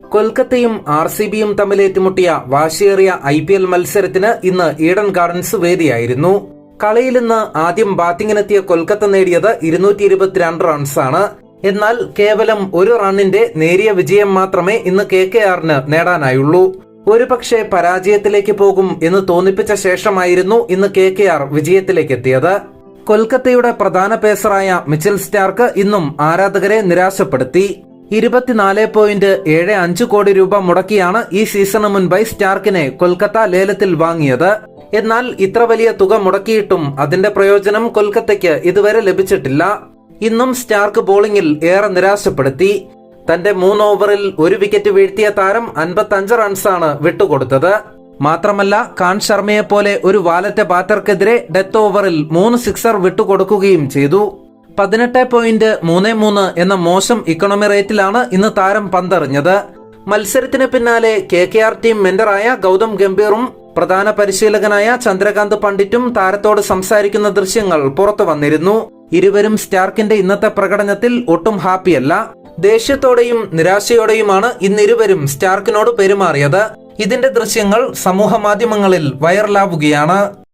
കൊൽക്കത്തയും R C ബിയും തമ്മിൽ ഏറ്റുമുട്ടിയ വാശിയേറിയ ഐ പി എൽ മത്സരത്തിന് ഇന്ന് ഈഡൻ ഗാർഡൻസ് വേദിയായിരുന്നു. കളിയിൽ ഇന്ന് ആദ്യം ബാറ്റിംഗിനെത്തിയ കൊൽക്കത്ത നേടിയത് ഇരുന്നൂറ്റി ഇരുപത്തിരണ്ട് റൺസാണ്. എന്നാൽ കേവലം ഒരു റണ്ണിന്റെ നേരിയ വിജയം മാത്രമേ ഇന്ന് കെ കെ ആറിന് നേടാനായുള്ളൂ. ഒരുപക്ഷെ പരാജയത്തിലേക്ക് പോകും എന്ന് തോന്നിപ്പിച്ച ശേഷമായിരുന്നു ഇന്ന് കെ കെ ആർ വിജയത്തിലേക്ക് എത്തിയത്. കൊൽക്കത്തയുടെ പ്രധാന പേസറായ മിച്ചൽ സ്റ്റാർക്ക് ഇന്നും ആരാധകരെ നിരാശപ്പെടുത്തി. ഇരുപത്തിനാല് പോയിന്റ് ഏഴ് അഞ്ച് കോടി രൂപ മുടക്കിയാണ് ഈ സീസണ് മുൻപായി സ്റ്റാർക്കിനെ കൊൽക്കത്ത ലേലത്തിൽ വാങ്ങിയത്. എന്നാൽ ഇത്ര വലിയ തുക മുടക്കിയിട്ടും അതിന്റെ പ്രയോജനം കൊൽക്കത്തയ്ക്ക് ഇതുവരെ ലഭിച്ചിട്ടില്ല. ഇന്നും സ്റ്റാർക്ക് ബോളിംഗിൽ ഏറെ നിരാശപ്പെടുത്തി. തന്റെ മൂന്ന് ഓവറിൽ ഒരു വിക്കറ്റ് വീഴ്ത്തിയ താരം അൻപത്തഞ്ച് റൺസാണ് വിട്ടുകൊടുത്തത്. മാത്രമല്ല കാൻ ശർമ്മയെ പോലെ ഒരു വാലറ്റ ബാറ്റർക്കെതിരെ ഡെത്ത് ഓവറിൽ മൂന്ന് സിക്സർ വിട്ടുകൊടുക്കുകയും ചെയ്തു. പതിനെട്ട് പോയിന്റ് മൂന്ന് മൂന്ന് എന്ന മോശം ഇക്കണോമി റേറ്റിലാണ് ഇന്ന് താരം പന്തറിഞ്ഞത്. മത്സരത്തിന് പിന്നാലെ കെ കെ ആർ ടീം മെന്ററായ ഗൗതം ഗംഭീറും പ്രധാന പരിശീലകനായ ചന്ദ്രകാന്ത് പണ്ഡിറ്റും താരത്തോട് സംസാരിക്കുന്ന ദൃശ്യങ്ങൾ പുറത്തു വന്നിരുന്നു. ഇരുവരും സ്റ്റാർക്കിന്റെ ഇന്നത്തെ പ്രകടനത്തിൽ ഒട്ടും ഹാപ്പിയല്ല. ദേഷ്യത്തോടെയും നിരാശയോടെയുമാണ് ഇന്നിരുവരും സ്റ്റാർക്കിനോട് പെരുമാറിയത്. ഇതിന്റെ ദൃശ്യങ്ങൾ സമൂഹ മാധ്യമങ്ങളിൽ വൈറലാവുകയാണ്.